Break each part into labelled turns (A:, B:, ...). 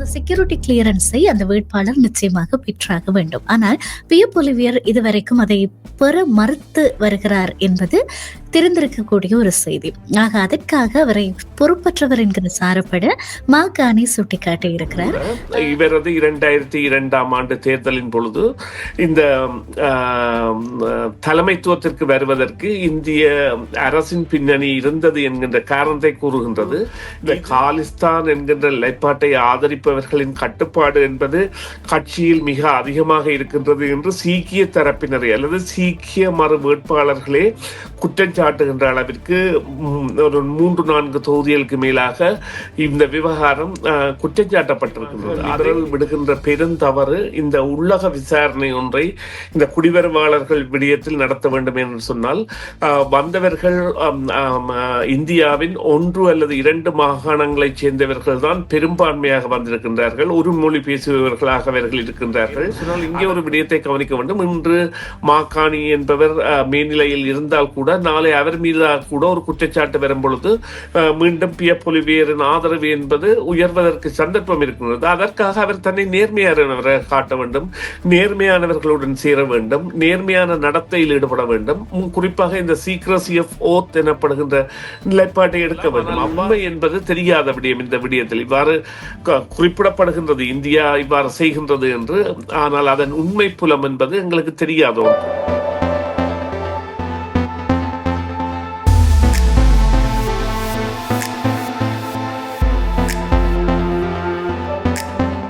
A: அந்த செக்யூரிட்டி கிளியரன்ஸை அந்த வேட்பாளர் நிச்சயமாக பெற்றாக வேண்டும். ஆனால் பிய பொலிவியர் இதுவரைக்கும் அதை பெற மறுத்து வருகிறார் என்பது தெரிந்திருக்கக்கூடிய ஒரு செய்தி. ஆக அதற்காக அவரை பொறுப்பற்றவர் என்கிற சாரப்பட மாகாணி சுட்டிக்காட்டி இருக்கிறார்.
B: இவரது இரண்டாயிரத்தி இரண்டாம் ஆண்டு தேர்தலின் பொழுது இந்த தலைமைத்துவத்திற்கு வருவதற்கு இந்திய அரசின் பின்னணி இருந்தது என்கின்ற காரணத்தை கூறுகின்றது. இந்த காலிஸ்தான் என்கின்ற நிலைப்பாட்டை ஆதரிப்பவர்களின் கட்டுப்பாடு என்பது கட்சியில் மிக அதிகமாக இருக்கின்றது என்று சீக்கிய தரப்பினரை அல்லது சீக்கிய மறு வேட்பாளர்களே குற்றம் சாட்டுகின்ற அளவிற்கு ஒரு மூன்று நான்கு தொகுதிகளுக்கு மேலாக இந்த விவகாரம் அஹ், குற்றம் சாட்டப்பட்டிருக்கின்றது அவர்கள் விடுகின்ற பெருந்தவறு இந்த உள்ளக விசாரணை ஒன்றை இந்த குடிவரவாளர்கள் விடயத்தில் நடத்த வேண்டும் என்று சொன்னால் வந்தவர்கள் இந்தியாவின் ஒன்று அல்லது இரண்டு மாகாணங்களைச் சேர்ந்தவர்கள் தான் பெரும்பான்மையாக வந்திருக்கின்றார்கள் ஒரு மொழி பேசுபவர்களாக அவர்கள் இருக்கின்றார்கள். இங்கே ஒரு விடயத்தை கவனிக்க வேண்டும். இன்று மாக்காணி என்பவர் மேல்நிலையில் இருந்தால் கூட நாளை அவர் மீது கூட ஒரு குற்றச்சாட்டு வரும் பொழுது மீண்டும் பிய பொலிவியரின் ஆதரவு என்பது உயர்வதற்கு சந்தர்ப்பம் இருக்கின்றது. அதற்காக அவர் தன்னை நேர்மையானவராக காட்ட வேண்டும். நேர்மையானவர்களுடன் சேர வேண்டும். நேர்மையான நடத்தையில் ஈடுபட வேண்டும். குறிப்பாக இந்த சீக்ரசி ஆஃப் ஓத் எனப்படுகின்ற நிலைப்பாட்டை எடுக்க வேண்டும். அவ்வாறு என்பது தெரியாத விடயம் இந்த விடயத்தில். இவ்வாறு குறிப்பிடப்படுகின்றது. இந்தியா இவ்வாறு செய்கின்றது என்று. ஆனால் அதன் உண்மை புலம் என்பது எங்களுக்கு தெரியாத? ஒன்று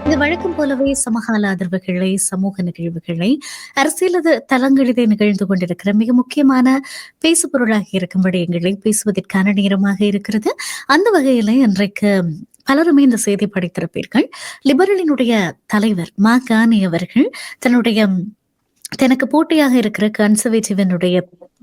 A: இது வழக்கம் போலவே சமகால அதிர்வுகளை சமூக நிகழ்வுகளை அரசியலது தளங்களிலே நிகழ்ந்து கொண்டிருக்கிற மிக முக்கியமான பேசுபொருளாக இருக்கும் விடயங்களை பேசுவதற்கான நேரமாக இருக்கிறது. அந்த வகையில இன்றைக்கு பலருமே இந்த செய்தி படித்திருப்பீர்கள். லிபரலினுடைய தலைவர் மா கானி அவர்கள் தன்னுடைய தனக்கு போட்டியாக இருக்கிற கன்சர்வேட்டிவனுடைய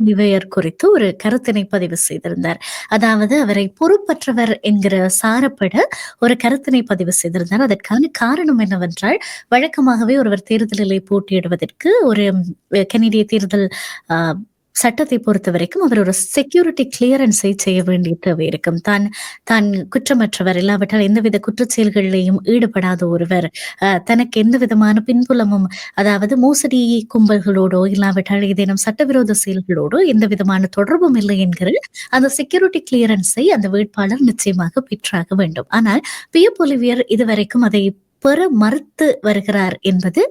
A: இவையர் குறித்து ஒரு கருத்தினை பதிவு செய்திருந்தார். அதாவது அவரை பொறுப்பற்றவர் என்கிற சாரப்பட ஒரு கருத்தினை பதிவு செய்திருந்தார். அதற்கான காரணம் என்னவென்றால் வழக்கமாகவே ஒருவர் தேர்தலிலே போட்டியிடுவதற்கு ஒரு அஹ், கனடிய தேர்தல் ஆஹ், சட்டத்தை பொறுத்த வரைக்கும் அவர் ஒரு செக்யூரிட்டி கிளியரன்ஸை செய்ய வேண்டிய தேவை இருக்கும். தான் தான் குற்றமற்றவர். இல்லாவிட்டால் எந்தவித குற்றச்செயல்களிலேயும் ஈடுபடாத ஒருவர். ஆஹ், தனக்கு எந்த விதமான பின்புலமும் அதாவது மோசடி கும்பல்களோடோ இல்லாவிட்டால் ஏதேனும் சட்டவிரோத செயல்களோடோ எந்த விதமான தொடர்பும் இல்லை என்கிற அந்த செக்யூரிட்டி கிளியரன்ஸை அந்த வேட்பாளர் நிச்சயமாக பெற்றாக வேண்டும். ஆனால் பிய பொலிவியர் இதுவரைக்கும் அதை பெற மறுத்து வருகிறார் என்பது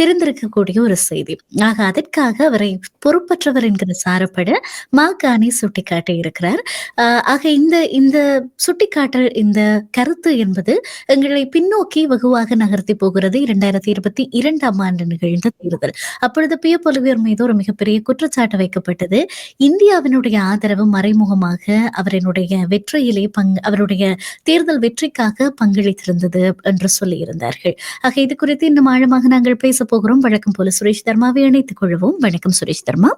A: தெரிந்திருக்கக்கூடிய ஒரு செய்தி. ஆக அதற்காக அவரை பொறுப்பற்றவர் என்கிற சாரப்பட மாகாணி சுட்டிக்காட்டி இருக்கிறார். ஆஹ் ஆக இந்த இந்த சுட்டிக்காட்டல் இந்த கருத்து என்பது எங்களை பின்னோக்கி வெகுவாக நகர்த்தி போகிறது இரண்டாயிரத்தி இருபத்தி இரண்டாம் ஆண்டு நிகழ்ந்த தேர்தல். அப்பொழுது பிய பொலிவியர் மீது ஒரு மிகப்பெரிய குற்றச்சாட்டு வைக்கப்பட்டது. இந்தியாவினுடைய ஆதரவு மறைமுகமாக அவரினுடைய வெற்றியிலே பங் அவருடைய தேர்தல் வெற்றிக்காக பங்களித்திருந்தது என்று சொல்லியிருந்தார்கள் ஆக இது குறித்து இன்னும் ஆழமாக நாங்கள் பேச போகிறோம். வழக்கம் போல சுரேஷ் தர்மாவை இணைத்துக் கொள்வோம். வணக்கம் சுரேஷ் தர்மா.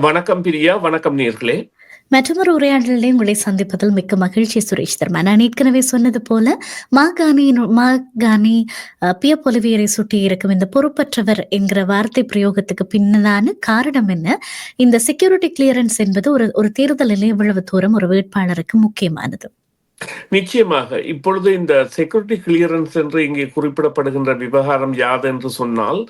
B: வணக்கம் பிரியா. வணக்கம் நேர்களே.
A: மற்றொரு உரையாடலில் உங்களை சந்திப்பதில் மிக்க மகிழ்ச்சி சுரேஷ் தர்மா. நான் ஏற்கனவே சொன்னது போல மாகாணியின் மாகாணி பிய பொலிவியரை சுட்டி இருக்கும் இந்த பொறுப்பற்றவர் என்கிற வார்த்தை பிரயோகத்துக்கு பின்னதான காரணம் என்ன? இந்த செக்யூரிட்டி கிளியரன்ஸ் என்பது ஒரு ஒரு தேர்தலில் எவ்வளவு தூரம் ஒரு வேட்பாளருக்கு முக்கியமானது.
B: நிச்சயமாக இப்பொழுது இந்த செக்யூரிட்டி கிளியரன்ஸ் என்று இங்கே குறிப்பிடப்படுகின்ற விவகாரம் யாது என்று சொன்னால்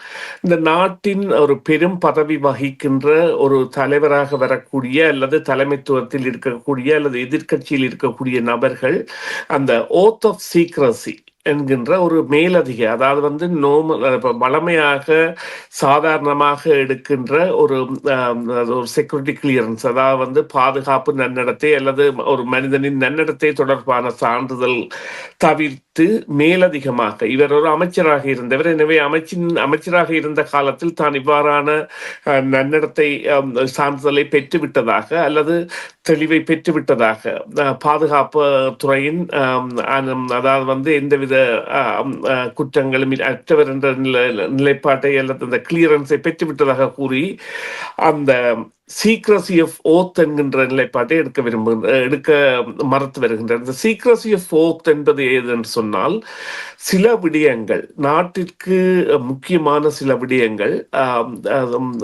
B: இந்த நாட்டின் ஒரு பெரும் பதவி வகிக்கின்ற ஒரு தலைவராக வரக்கூடிய அல்லது தலைமைத்துவத்தில் இருக்கக்கூடிய அல்லது எதிர்க்கட்சியில் இருக்கக்கூடிய நபர்கள் அந்த ஓத் ஆஃப் சீக்ரசி என்கின்ற ஒரு மேலதிக அதாவது வந்து நோம இப்ப வளமையாக சாதாரணமாக எடுக்கின்ற ஒரு ஒரு செக்யூரிட்டி கிளியரன்ஸ் அதாவது வந்து பாதுகாப்பு நன்னடத்தை அல்லது ஒரு மனிதனின் நன்னடத்தை தொடர்பான சான்றிதழ் தவிர்த்து மேலதிகமாக இவர் ஒரு அமைச்சராக இருந்தவர். எனவே அமைச்சின் அமைச்சராக இருந்த காலத்தில் தான் இவ்வாறான நன்னடத்தை சான்றிதழை பெற்றுவிட்டதாக அல்லது தெளிவை பெற்றுவிட்டதாக பாதுகாப்பு துறையின் அதாவது வந்து எந்தவித குற்றங்களும் அற்றவர் என்ற நிலைப்பாட்டை அல்லது அந்த கிளியரன்ஸை பெற்றுவிட்டதாக கூறி அந்த சீக்ரசி ஆஃப் ஓத் என்கின்ற நிலைப்பாட்டை எடுக்க விரும்புகின்ற எடுக்க மறுத்து வருகின்றார். இந்த சீக்ரசி ஆஃப் ஓத் என்பது ஏது என்று சொன்னால் சில விடயங்கள் நாட்டிற்கு முக்கியமான சில விடயங்கள்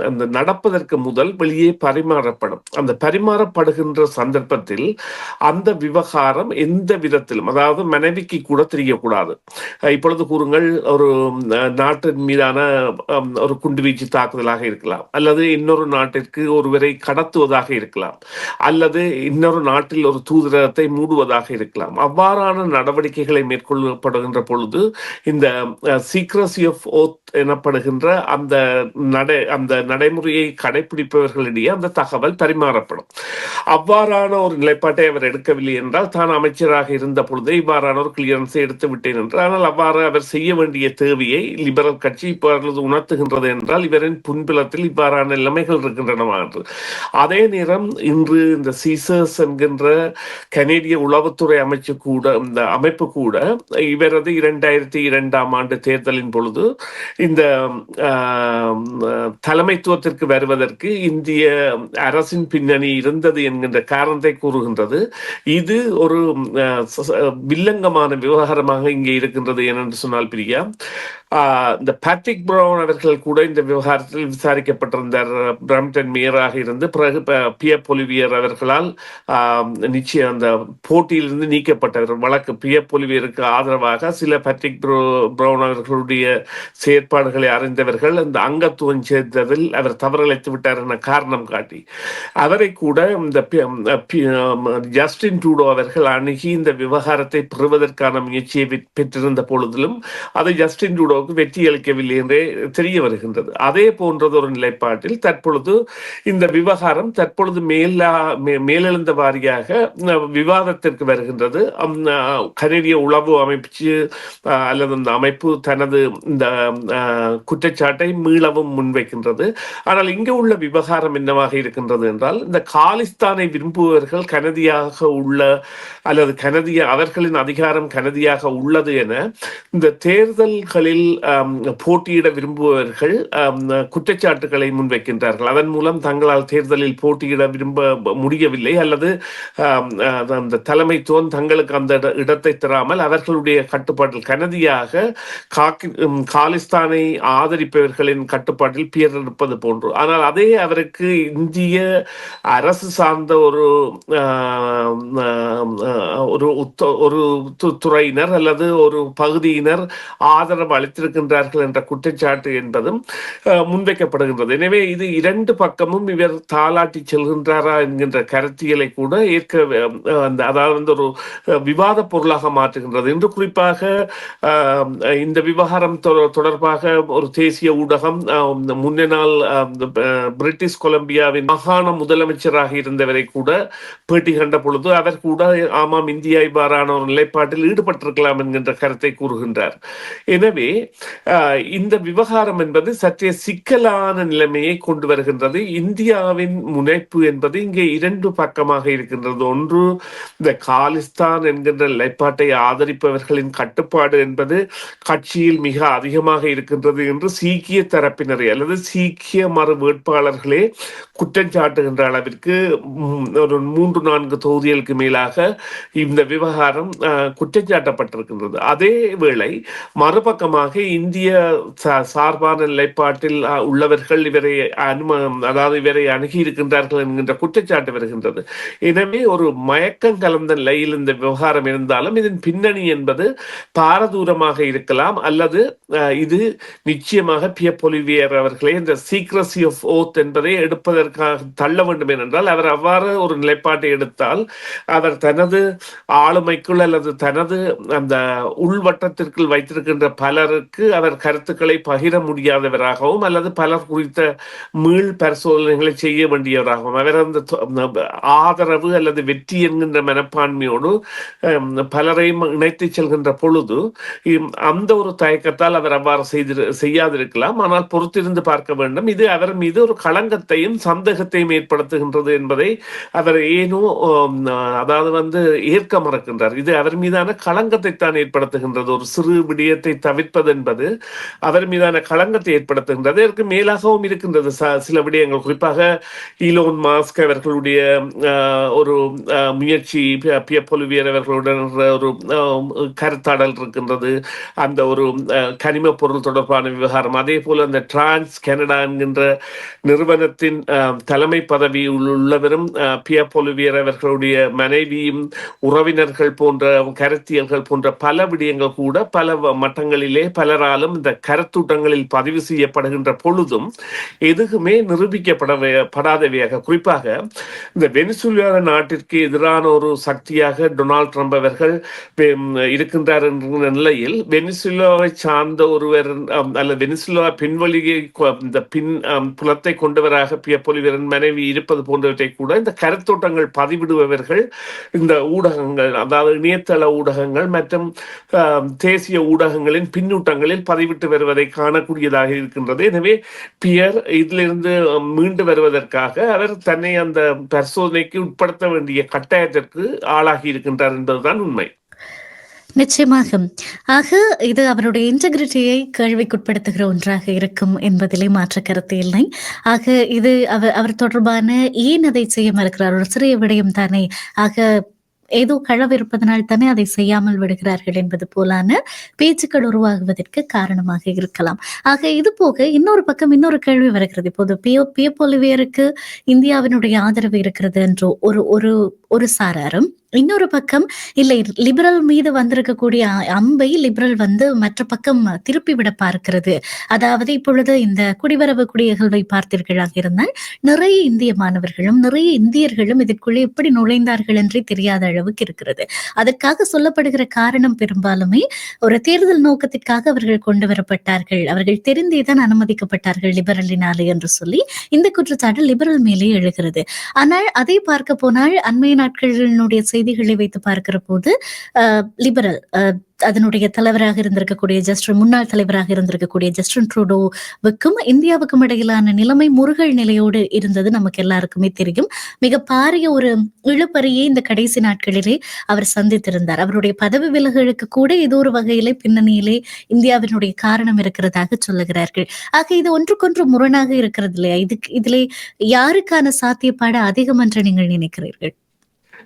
B: அந்த நடப்பதற்கு முதல் வெளியே பரிமாறப்படும். அந்த பரிமாறப்படுகின்ற சந்தர்ப்பத்தில் அந்த விவகாரம் எந்த விதத்திலும் அதாவது மனைவிக்கு கூட தெரியக்கூடாது. இப்பொழுது கூறுங்கள் ஒரு அஹ், நாட்டின் மீதான ஒரு குண்டுவீச்சு தாக்குதலாக இருக்கலாம். அல்லது இன்னொரு நாட்டிற்கு ஒரு ஒருவரை கடத்துவதாக இருக்கலாம். அல்லது இன்னொரு நாட்டில் ஒரு தூதரகத்தை மூடுவதாக இருக்கலாம். அவ்வாறான நடவடிக்கைகளை மேற்கொள்ளப்படுகின்ற பொழுது இந்த சீக்ரசி ஆஃப் ஓத் எனப்படுகின்ற அந்த நடை அந்த நடைமுறையை கடைபிடிப்பவர்களிடையே அந்த தகவல் பரிமாறப்படும். அவ்வாறான ஒரு நிலைப்பாட்டை அவர் எடுக்கவில்லை என்றால் தான் அமைச்சராக இருந்த பொழுதே இவ்வாறான ஒரு கிளியரன்ஸை எடுத்து விட்டேன் என்று. ஆனால் அவ்வாறு அவர் செய்ய வேண்டிய தேவையை லிபரல் கட்சி இப்பொழுது உணர்த்துகின்றது என்றால் இவரின் புன்பிலத்தில் இவ்வாறான நிலைமைகள் இருக்கின்றன என்று அதே நேரம் இன்று இந்த சீசர்ஸ் என்கின்ற கனேடிய உளவுத்துறை அமைச்சு கூட இந்த அமைப்பு கூட இவரது இரண்டாயிரத்தி இரண்டாம் ஆண்டு தேர்தலின் பொழுது இந்த தலைமைத்துவத்திற்கு வருவதற்கு இந்திய அரசின் பின்னணி இருந்தது என்கின்ற காரணத்தை கூறுகின்றது. இது ஒரு வில்லங்கமான விவகாரமாக இங்கே இருக்கின்றது ஏனென்று சொன்னால் பிரியா. ஆஹ், இந்த பேட்ரிக் பிரவுன் அவர்கள் கூட இந்த விவகாரத்தில் விசாரிக்கப்பட்டிருந்தார். பிரம்டன் மேயராக இருந்து பிறகு ப- பியர் பொலிவியர் அவர்களால் நிச்சயம் அந்த போட்டியிலிருந்து நீக்கப்பட்டவர். வழக்கு பியர் பொலிவியருக்கு ஆதரவாக சில பேட்ரிக் ப்ரோ- ப்ரௌன் அவர்களுடைய செயற்பாடுகளை அறிந்தவர்கள் அந்த அங்கத்துவம் சேர்ந்ததில் அவர் தவறளித்து விட்டார் என காரணம் காட்டி. அவரை கூட இந்த ஜஸ்டின் ட்ரூடோ அவர்கள் அணுகி இந்த விவகாரத்தை பெறுவதற்கான முயற்சியை பெற்றிருந்த பொழுதிலும் அதை ஜஸ்டின் ட்ரூடோவுக்கு வெற்றி அளிக்கவில்லை என்றே தெரிய வருகின்றது. அதே போன்றது ஒரு நிலைப்பாட்டில் தற்பொழுது இந்த விவகாரம் தற்பொழுது மேலா மேலெழுந்த வாரியாக விவாதத்திற்கு வருகின்றது. அம், கனேடிய உளவு அமைப்பு அல்லது அந்த அமைப்பு தனது இந்த குற்றச்சாட்டை மீளவும் முன்வைக்கின்றது. ஆனால் இங்கு உள்ள விவகாரம் என்னவாக இருக்கின்றது என்றால் இந்த காலிஸ்தானை விரும்புபவர்கள் கனதியாக உள்ள அல்லது கனதிய அவர்களின் அதிகாரம் கனதியாக உள்ளது என இந்த தேர்தல்களில் போட்டியிட விரும்புபவர்கள் குற்றச்சாட்டுகளை முன்வைக்கின்றார்கள். அதன் மூலம் தங்கள் தங்களால் தேர்தலில் போட்டியிட விரும்ப முடியவில்லை. அல்லது அந்த தலைமைத்துவம் தங்களுக்கு அந்த இடத்தை தராமல் அவர்களுடைய கட்டுப்பாட்டில் கனதியாக காக்கி காலிஸ்தானை ஆதரிப்பவர்களின் கட்டுப்பாட்டில் பியர் போன்று. ஆனால் அதே அவருக்கு இந்திய அரசு சார்ந்த ஒரு ஒரு ஒரு துறையினர் அல்லது ஒரு பகுதியினர் ஆதரவு அளித்திருக்கின்றார்கள் என்ற குற்றச்சாட்டு என்பதும் முன்வைக்கப்படுகின்றது. எனவே இது இரண்டு பக்கமும் இவர் தாளாட்டி செல்கின்றாரா என்கின்ற கருத்தியலை கூட ஏற்க அந்த அதாவது வந்து ஒரு விவாத பொருளாக மாற்றுகின்றது. இன்று குறிப்பாக இந்த விவகாரம் தொடர்பாக ஒரு தேசிய ஊடகம் முன்ன நாள் பிரிட்டிஷ் கொலம்பியாவின் மாகாண முதலமைச்சராக இருந்தவரை கூட பேட்டி கண்ட பொழுது அவர் கூட ஆமாம் இந்தியா இவ்வாறான ஒரு நிலைப்பாட்டில் ஈடுபட்டிருக்கலாம் என்கின்ற கருத்தை கூறுகின்றார். எனவே இந்த விவகாரம் என்பது சற்றே சிக்கலான நிலைமையை கொண்டு வருகின்றது. இந்திய இந்தியாவின் முனைப்பு என்பது இங்கே இரண்டு பக்கமாக இருக்கின்றது. ஒன்று இந்த காலிஸ்தான் என்கின்ற நிலைப்பாட்டை ஆதரிப்பவர்களின் கட்டுப்பாடு என்பது கட்சியில் மிக அதிகமாக இருக்கின்றது என்று சீக்கிய தரப்பினரை அல்லது சீக்கிய மறு வேட்பாளர்களே குற்றம் சாட்டுகின்ற அளவிற்கு ஒரு மூன்று நான்கு தொகுதிகளுக்கு மேலாக இந்த விவகாரம் குற்றம் சாட்டப்பட்டிருக்கின்றது. அதே வேளை மறுபக்கமாக இந்திய சா- சார்பான நிலைப்பாட்டில் அஹ், உள்ளவர்கள் இவரை அனும அதாவது இவரை அணுகி இருக்கின்றார்கள் என்கின்ற குற்றச்சாட்டு வருகின்றது. எனவே ஒரு மயக்கம் கலந்த நிலையில் இந்த விவகாரம் இருந்தாலும் இதன் பின்னணி என்பது பாரதூரமாக இருக்கலாம் அல்லது இது நிச்சயமாக பிய பொலிவியர் அவர்களே இந்த சீக்ரசி ஆஃப் ஓத் என்பதை எடுப்பதற்காக தள்ள வேண்டும் ஏனென்றால் அவர் அவ்வாறு ஒரு நிலைப்பாட்டை எடுத்தால் அவர் தனது ஆளுமைக்குள் அல்லது தனது அந்த உள்வட்டத்திற்குள் வைத்திருக்கின்ற பலருக்கு அவர் கருத்துக்களை பகிர முடியாதவராகவும் அல்லது பலர் குறித்த மீள் பரிசோதனைகள் செய்ய வேண்டியவராகவும் அவர் அந்த ஆதரவு அல்லது வெற்றி என்கின்ற மனப்பான்மையோடு பலரையும் இணைத்து செல்கின்ற பொழுது அந்த ஒரு தயக்கத்தால் அவர் அவ்வாறு செய்தி செய்யாதிருக்கலாம் ஆனால் பொறுத்திருந்து பார்க்க வேண்டும் இது அவர் மீது ஒரு களங்கத்தையும் சந்தேகத்தையும் ஏற்படுத்துகின்றது என்பதை அவர் ஏனோ அதாவது வந்து ஏற்க மறக்கின்றார் இது அவர் மீதான களங்கத்தை தான் ஏற்படுத்துகின்றது ஒரு சிறு விடயத்தை தவிர்ப்பது என்பது அவர் மீதான களங்கத்தை ஏற்படுத்துகின்றது அதற்கு மேலாகவும் இருக்கின்றது ச- சில விடயங்கள் குறிப்பாக குறிப்பாக ஈலோன் மாஸ்க் அவர்களுடைய ஒரு முயற்சி பி- பொலிவியர் அவர்களுடன் ஒரு கருத்தாடல் இருக்கின்றது. அந்த ஒரு கனிம பொருள் தொடர்பான விவகாரம். அதே போல் அந்த டிரான்ஸ் கனடா என்கின்ற நிறுவனத்தின் தலைமை பதவியில் உள்ளவரும் ஆஹ், பொலிவியர் அவர்களுடைய மனைவியும் உறவினர்கள் போன்ற கருத்தியல்கள் போன்ற பல விடயங்கள் கூட பல மட்டங்களிலே பலராலும் இந்த கருத்தூட்டங்களில் பதிவு செய்யப்படுகின்ற பொழுதும் எதுவுமே நிரூபிக்கப்படவில்லை. படாதவையாக. குறிப்பாக இந்த வெனிசுலா நாட்டிற்கு எதிரான ஒரு சக்தியாக டொனால்ட் ட்ரம்ப் அவர்கள் இருக்கின்றார் என்ற நிலையில் வெனிசுலாவை சார்ந்த ஒருவர் அல்ல வெனிசுலா பின்வழியை இந்த பின் புலத்தை கொண்டவராக பிய மனைவி இருப்பது போன்றவற்றை கூட இந்த கருத்தோட்டங்கள் பதிவிடுபவர்கள் இந்த ஊடகங்கள் அதாவது இணையதள ஊடகங்கள் மற்றும் தேசிய ஊடகங்களின் பின்னூட்டங்களில் பதிவிட்டு வருவதை காணக்கூடியதாக இருக்கின்றது. எனவே பியர் இதிலிருந்து மீண்டு வருவதற்காக அவர் தன்னை அந்த பரிசோதனைக்கு உட்படுத்த வேண்டிய கட்டாயத்திற்கு ஆளாகி இருக்கின்றார் என்பதுதான் உண்மை.
A: நிச்சயமாக. ஆக இது அவருடைய இன்டெகிரிட்டியை கேள்விக்குட்படுத்துகிற ஒன்றாக இருக்கும் என்பதிலே மாற்ற கருத்து இல்லை. ஆக இது அவர் அவர் தொடர்பான ஏன் அதை செய்ய மறுக்கிறார்? ஒரு சிறிய விடயம் தானே. ஆக ஏதோ களவிருப்பதனால் தானே அதை செய்யாமல் விடுகிறார்கள் என்பது போலான பேச்சுக்கள் உருவாகுவதற்கு காரணமாக இருக்கலாம். ஆக இது போக இன்னொரு பக்கம் இன்னொரு கேள்வி வருகிறது. இப்போது பியோ பியப்பொலிவியருக்கு இந்தியாவினுடைய ஆதரவு இருக்கிறது என்றோ ஒரு ஒரு ஒரு சாராரும் இன்னொரு பக்கம் இல்லை லிபரல் மீது வந்திருக்கக்கூடிய அம்பை லிபரல் வந்து மற்ற பக்கம் திருப்பி விட பார்க்கிறது. அதாவது இப்பொழுது இந்த குடிவரவு குடியகழ்வை பார்த்தீர்களாக இருந்தால் நிறைய இந்திய மாணவர்களும் நிறைய இந்தியர்களும் இதற்குள்ளே எப்படி நுழைந்தார்கள் என்றே தெரியாத அளவுக்கு இருக்கிறது. அதற்காக சொல்லப்படுகிற காரணம் பெரும்பாலுமே ஒரு தேர்தல் நோக்கத்திற்காக அவர்கள் கொண்டு வரப்பட்டார்கள். அவர்கள் தெரிந்தேதான் அனுமதிக்கப்பட்டார்கள் லிபரலினாலே என்று சொல்லி இந்த குற்றச்சாட்டு லிபரல் மேலே எழுகிறது. ஆனால் அதை பார்க்க போனால் அண்மைய நாட்களினுடைய செய்திகளை வைத்து பார்க்கிற போது லிபரல் அதனுடைய தலைவராக இருந்திருக்கக்கூடிய ஜஸ்டின் முன்னாள் தலைவராக இருந்திருக்கக்கூடிய ஜஸ்டின் ட்ரூடோவுக்கும் இந்தியாவுக்கும் இடையிலான நிலைமை முருகல் நிலையோடு இருந்தது நமக்கு எல்லாருக்குமே தெரியும். மிக பாரிய ஒரு இழுபறியை இந்த கடைசி நாட்களிலே அவர் சந்தித்திருந்தார். அவருடைய பதவி விலகலுக்கு கூட ஏதோ ஒரு வகையிலே பின்னணியிலே இந்தியாவினுடைய காரணம் இருக்கிறதாக சொல்லுகிறார்கள். ஆக இது ஒன்றுக்கொன்று முரணாக இருக்கிறது இல்லையா? இதுக்கு இதிலே யாருக்கான சாத்தியப்பாடு அதிகம் என்று நீங்கள் நினைக்கிறீர்கள்?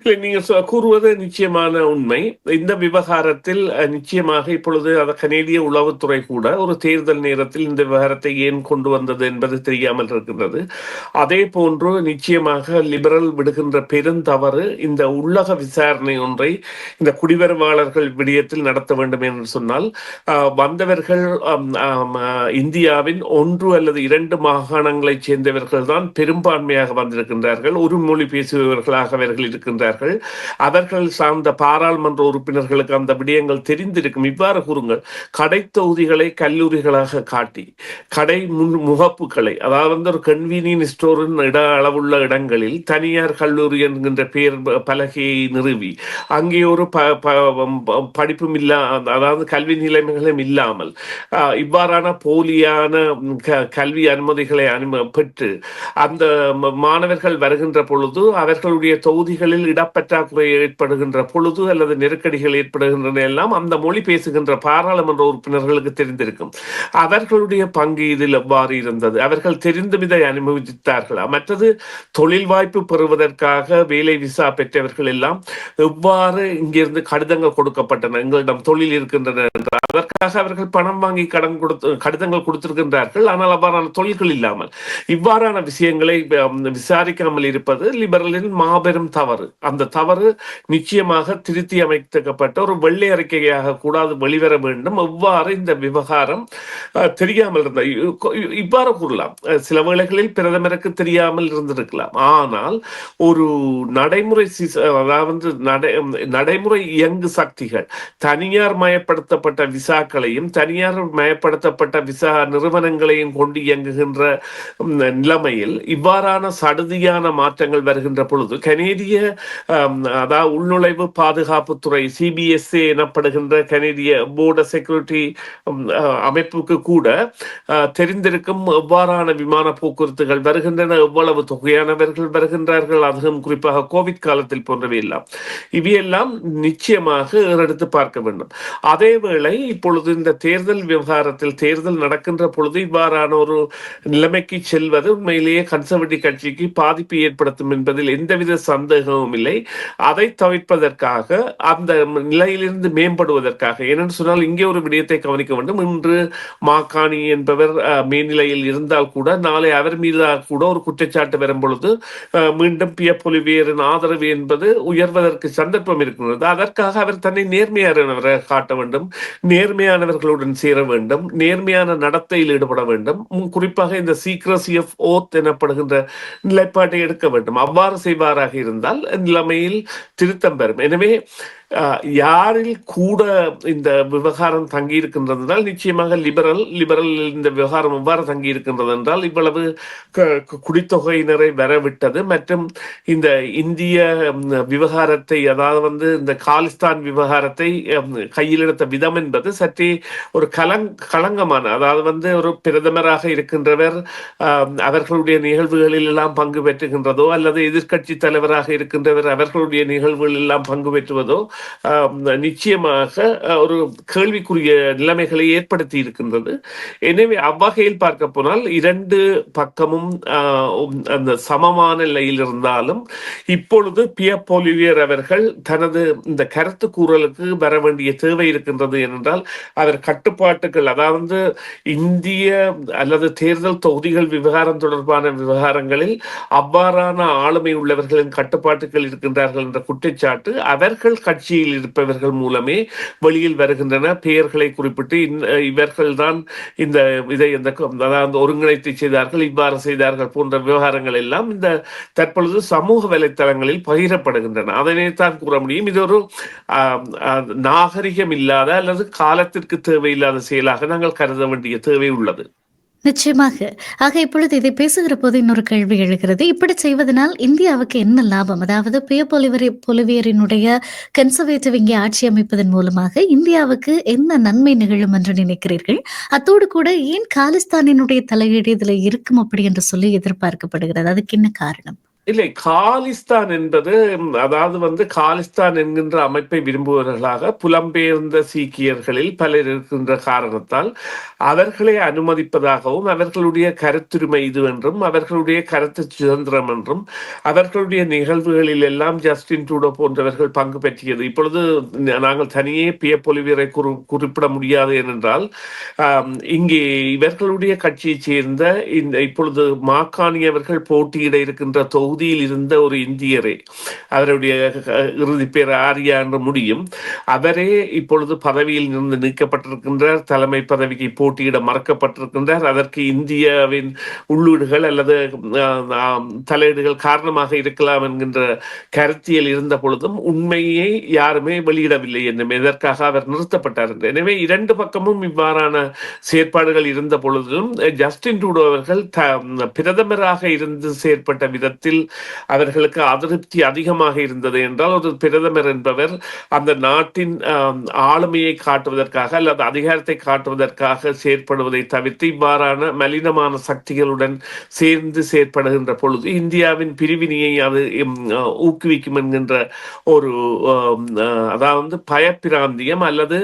B: இல்லை நீங்க கூறுவது நிச்சயமான உண்மை. இந்த விவகாரத்தில் நிச்சயமாக இப்பொழுது அந்த கனேடிய உளவுத்துறை கூட ஒரு தேர்தல் நேரத்தில் இந்த விவகாரத்தை ஏன் கொண்டு வந்தது என்பது தெரியாமல் இருக்கின்றது. அதே போன்று நிச்சயமாக லிபரல் விடுகின்ற பெருந்தவறு இந்த உள்ளக விசாரணை ஒன்றை இந்த குடிவரவாளர்கள் விடயத்தில் நடத்த வேண்டும் என்று சொன்னால் வந்தவர்கள் இந்தியாவின் ஒன்று அல்லது இரண்டு மாகாணங்களைச் சேர்ந்தவர்கள் தான் பெரும்பான்மையாக வந்திருக்கின்றார்கள். ஒரு மொழி பேசுபவர்களாக அவர்கள் இருக்கின்றார்கள். இருக்கிறார்கள் அவர்கள் சார்ந்த பாராளுமன்ற உறுப்பினர்களுக்கு அந்த விடயங்கள் தெரிந்திருக்கும். இவ்வாறு கூறுங்கள். கடை தொகுதிகளை கல்லூரிகளாக காட்டி கடை முன் முகப்புகளை அதாவது வந்து ஒரு கன்வீனியன் ஸ்டோரின் இட அளவுள்ள இடங்களில் தனியார் கல்லூரி என்கின்ற பெயர் பலகையை நிறுவி அங்கே ஒரு ப படிப்பும் இல்லா அதாவது கல்வி நிலைமைகளும் இல்லாமல் இவ்வாறான போலியான கல்வி அனுமதிகளை அனும பெற்று அந்த மாணவர்கள் வருகின்ற பொழுது அவர்களுடைய தொகுதிகளில் இடப்பற்றாக்குறை ஏற்படுகின்ற பொழுது அல்லது நெருக்கடிகள் ஏற்படுகின்றன எல்லாம் அந்த மொழி பேசுகின்ற பாராளுமன்ற உறுப்பினர்களுக்கு தெரிந்திருக்கும். அவர்களுடைய பங்கு இதில் எவ்வாறு இருந்தது? அவர்கள் தெரிந்தும் இதை அனுபவித்தார்களா? மற்றது தொழில் வாய்ப்பு பெறுவதற்காக வேலை விசா பெற்றவர்கள் எல்லாம் எவ்வாறு இங்கிருந்து கடிதங்கள் கொடுக்கப்பட்டன? எங்களிடம் தொழில் இருக்கின்றன என்றால் அதற்காக அவர்கள் பணம் வாங்கி கடன் கொடுத்து கடிதங்கள் கொடுத்திருக்கின்றார்கள். ஆனால் அவ்வாறான தொழில்கள் இல்லாமல். இவ்வாறான விஷயங்களை விசாரிக்காமல் இருப்பது லிபரலின் மாபெரும் தவறு. அந்த தவறு நிச்சயமாக திருத்தி அமைக்கப்பட்ட ஒரு வெள்ளை அறிக்கையாக கூடாது வெளிவர வேண்டும். எவ்வாறு இந்த விவகாரம் தெரியாமல் இருந்த இவ்வாறு கூறலாம். சில வேளைகளில் பிரதமருக்கு தெரியாமல் இருந்திருக்கலாம். ஆனால் ஒரு நடைமுறை அதாவது நடை நடைமுறை இயங்கு சக்திகள் தனியார் மயப்படுத்தப்பட்ட விசாக்கள் விசாக்களையும் தனியார் மயப்படுத்தப்பட்ட விசா நிறுவனங்களையும் கொண்டு இயங்குகின்ற நிலைமையில் இவ்வாறான சடுதியான மாற்றங்கள் வருகின்ற பொழுது கனேடிய அதாவது உள்நுழைவு பாதுகாப்புத்துறை சிபிஎஸ்ஏ எனப்படுகின்ற கனேடிய போர்டர் செக்யூரிட்டி அமைப்புக்கு கூட தெரிந்திருக்கும் எவ்வாறான விமான போக்குவரத்துகள் வருகின்றன எவ்வளவு தொகையானவர்கள் வருகின்றார்கள் அதுவும் குறிப்பாக கோவிட் காலத்தில் போன்றவை எல்லாம். இவையெல்லாம் நிச்சயமாக ஏறெடுத்து பார்க்க வேண்டும். அதேவேளை இப்பொழுது இப்பொழுது இந்த தேர்தல் விவகாரத்தில் தேர்தல் நடக்கின்ற பொழுது இவ்வாறான ஒரு நிலைமைக்கு செல்வது உண்மையிலேயே கன்சர்வேட்டிவ் கட்சிக்கு பாதிப்பு ஏற்படுத்தும் என்பதில் எந்தவித சந்தேகமும் இல்லை. அதை தவிர்ப்பதற்காக அந்த நிலையிலிருந்து மேம்படுவதற்காக ஏனென்று சொன்னால் இங்கே ஒரு விடயத்தை கவனிக்க வேண்டும். இன்று மாக்காணி என்பவர் மேல்நிலையில் இருந்தால் கூட நாளை அவர் மீது கூட ஒரு குற்றச்சாட்டு வரும் பொழுது அஹ், மீண்டும் பிய பொலிவியரின் ஆதரவு என்பது உயர்வதற்கு சந்தர்ப்பம் இருக்கிறது அதற்காக அவர் தன்னை நேர்மையானவராக காட்ட வேண்டும். நேர்மையாக நேர்மையானவர்களுடன் சேர வேண்டும் நேர்மையான நடத்தையில் ஈடுபட வேண்டும். குறிப்பாக இந்த சீக்ரசி ஆஃப் ஓத் எனப்படுகின்ற நிலைப்பாட்டை எடுக்க வேண்டும். அவ்வாறு செய்வாராக இருந்தால் நிலைமையில் திருத்தம் பெறும். எனவே யாரில் கூட இந்த விவகாரம் தங்கி இருக்கின்றதால் நிச்சயமாக லிபரல் லிபரல் இந்த விவகாரம் எவ்வாறு தங்கி இருக்கின்றது என்றால் இவ்வளவு க- குடித்தொகையினரை வரவிட்டது. மற்றும் இந்த இந்திய விவகாரத்தை அதாவது வந்து இந்த காலிஸ்தான் விவகாரத்தை கையில் எடுத்த விதம் என்பது சற்றே ஒரு கலங் களங்கமான அதாவது வந்து ஒரு பிரதமராக இருக்கின்றவர் அவர்களுடைய நிகழ்வுகளில் எல்லாம் பங்கு பெற்றுகின்றதோ அல்லது எதிர்க்கட்சி தலைவராக இருக்கின்றவர் அவர்களுடைய நிகழ்வுகளில் எல்லாம் பங்கு பெற்றுவதோ நிச்சயமாக ஒரு கேள்விக்குரிய நிலைமைகளை ஏற்படுத்தி இருக்கின்றது. எனவே அவ்வகையில் பார்க்க போனால் இரண்டு பக்கமும் அந்த சமமான நிலையில் இருந்தாலும் இப்பொழுது பிய பொலிவியர் அவர்கள் தனது இந்த கருத்து கூறலுக்கு வர வேண்டிய தேவை இருக்கின்றது ஏனென்றால் அவர் கட்டுப்பாட்டுகள் அதாவது இந்திய அல்லது தேர்தல் தொகுதிகள் விவகாரம் தொடர்பான விவகாரங்களில் அவ்வாறான ஆளுமை உள்ளவர்களின் கட்டுப்பாட்டுகள் இருக்கின்றார்கள் என்ற குற்றச்சாட்டு அவர்கள் கட்சி கட்சியில் இருப்பவர்கள் மூலமே வெளியில் வருகின்றன. பெயர்களை குறிப்பிட்டு இவர்கள் தான் இந்த இதை இந்த அதாவது ஒருங்கிணைத்து செய்தார்கள் இவ்வாறு செய்தார்கள் போன்ற விவகாரங்கள் எல்லாம் இந்த தற்பொழுது சமூக வலைத்தளங்களில் பகிரப்படுகின்றன. அதனை தான் கூற முடியும். இது ஒரு நாகரிகம் இல்லாத அல்லது காலத்திற்கு தேவையில்லாத செயலாக நாங்கள் கருத வேண்டிய தேவை உள்ளது.
A: நிச்சயமாக. ஆக இப்பொழுது இதை பேசுகிற போது இன்னொரு கேள்வி எழுகிறது. இப்படி செய்வதனால் இந்தியாவுக்கு என்ன லாபம்? அதாவது பிய பொலிவரி பொலிவியரினுடைய கன்சர்வேட்டிவ் இங்கே ஆட்சி அமைப்பதன் மூலமாக இந்தியாவுக்கு என்ன நன்மை நிகழும் என்று நினைக்கிறீர்கள்? அத்தோடு கூட ஏன் காலிஸ்தானினுடைய தலையீடு இதுல இருக்கும் அப்படி என்று சொல்லி எதிர்பார்க்கப்படுகிறது? அதுக்கு என்ன காரணம்?
B: இல்லை காலிஸ்தான் என்பது அதாவது வந்து காலிஸ்தான் என்கின்ற அமைப்பை விரும்புபவர்களாக புலம்பெயர்ந்த சீக்கியர்களில் பலர் இருக்கின்ற காரணத்தால் அவர்களை அனுமதிப்பதாகவும் அவர்களுடைய கருத்துரிமை இது என்றும் அவர்களுடைய கருத்து சுதந்திரம் என்றும் அவர்களுடைய நிகழ்வுகளில் எல்லாம் ஜஸ்டின் டூடோ போன்றவர்கள் பங்கு பெற்றியது. இப்பொழுது நாங்கள் தனியே பிய பொலிவீரை குறி குறிப்பிட முடியாது ஏனென்றால் இங்கே இவர்களுடைய கட்சியைச் சேர்ந்த இந்த இப்பொழுது மாக்காணி அவர்கள் போட்டியிட இருக்கின்ற பகுதியில் இருந்த ஒரு இந்தியரே அவருடைய இறுதி பேர் ஆரியா என்று முடியும் அவரே இப்பொழுது பதவியில் இருந்து நீக்கப்பட்டிருக்கின்றார் தலைமை பதவிக்கு போட்டியிட மறக்கப்பட்டிருக்கின்றார். அதற்கு இந்தியாவின் உள்ளீடுகள் அல்லது தலையீடுகள் காரணமாக இருக்கலாம் என்கின்ற கருத்தியல் இருந்த பொழுதும் உண்மையை யாருமே வெளியிடவில்லை என்னும் எதற்காக அவர் நிறுத்தப்பட்டார் என்று. எனவே இரண்டு பக்கமும் இவ்வாறான செயற்பாடுகள் இருந்த பொழுதிலும் ஜஸ்டின் ட்ரூடோ அவர்கள் த- பிரதமராக இருந்து செயற்பட்ட விதத்தில் அவர்களுக்கு அதிருப்தி அதிகமாக இருந்தது என்றால் ஒரு பிரதமர் என்பவர் அந்த நாட்டின் ஆளுமையை காட்டுவதற்காக அல்லது அதிகாரத்தை காட்டுவதற்காக செயற்படுவதை தவிர்த்து இவ்வாறான மலினமான சக்திகளுடன் சேர்ந்து செயற்படுகின்ற பொழுது இந்தியாவின் பிரிவினையை அது ஊக்குவிக்கும் என்கின்ற ஒரு அதாவது பயப்பிராந்தியம் அல்லது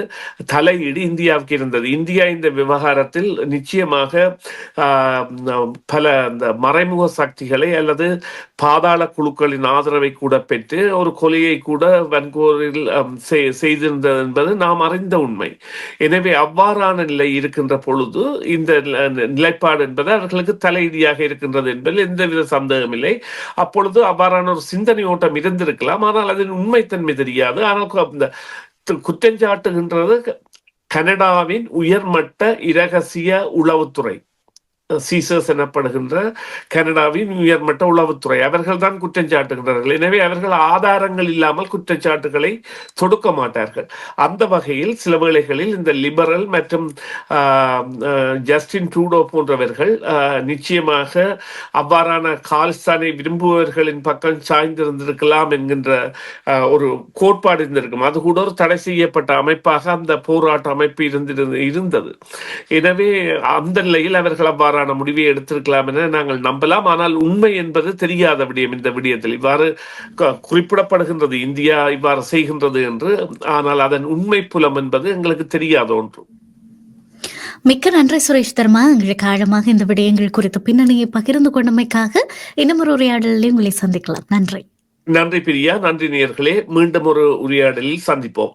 B: தலையீடு இந்தியாவுக்கு இருந்தது. இந்தியா இந்த விவகாரத்தில் நிச்சயமாக ஆஹ், பல இந்த மறைமுக சக்திகளை அல்லது பாதாள குழுக்களின் ஆதரவை கூட பெற்று ஒரு கொலையை கூட வன்கோரில் செய்- செய்திருந்தது என்பது நாம் அறிந்த உண்மை. எனவே அவ்வாறான நிலை இருக்கின்ற பொழுது இந்த நிலைப்பாடு என்பது அவர்களுக்கு தலையீடியாக இருக்கின்றது என்பதில் எந்தவித சந்தேகமில்லை அப்பொழுது அவ்வாறான ஒரு சிந்தனை ஓட்டம் இருந்திருக்கலாம். ஆனால் அதன் உண்மைத்தன்மை தெரியாது. ஆனால் இந்த குற்றஞ்சாட்டுகின்றது கனடாவின் உயர்மட்ட இரகசிய உளவுத்துறை. சீசர்ஸ் எனப்படுகின்ற கனடாவின் உயர்மட்ட உளவுத்துறை. அவர்கள் தான் குற்றம் சாட்டுகிறார்கள் எனவே அவர்கள் ஆதாரங்கள் இல்லாமல் குற்றச்சாட்டுகளை தொடுக்க மாட்டார்கள். அந்த வகையில் சில வேளைகளில் இந்த லிபரல் மற்றும் ஜஸ்டின் ட்ரூடோ போன்றவர்கள் நிச்சயமாக அவ்வாறான காலிஸ்தானை விரும்புபவர்களின் பக்கம் சாய்ந்திருந்திருக்கலாம் என்கின்ற ஒரு கோட்பாடு இருந்திருக்கும். அது கூட ஒரு தடை செய்யப்பட்ட அமைப்பாக அந்த போராட்ட அமைப்பு இருந்திருந்த இருந்தது. எனவே அந்த நிலையில் அவர்கள் அவ்வாறு அவ்வாறான முடிவை எடுத்திருக்கலாம் என நாங்கள் நம்பலாம். ஆனால் உண்மை என்பது தெரியாத விடயம் இந்த விடயத்தில். இவ்வாறு குறிப்பிடப்படுகின்றது. இந்தியா இவ்வாறு செய்கின்றது என்று. ஆனால் அதன் உண்மை புலம் என்பது எங்களுக்கு தெரியாத ஒன்று.
A: மிக்க நன்றி சுரேஷ் தர்மா. எங்களுக்கு ஆழமாக இந்த விடயங்கள் குறித்த பின்னணியை பகிர்ந்து கொண்டமைக்காக இன்னும் ஒரு உரையாடலில் உங்களை சந்திக்கலாம். நன்றி.
B: நன்றி பிரியா. நன்றி நேயர்களே. மீண்டும் ஒரு உரையாடலில் சந்திப்போம்.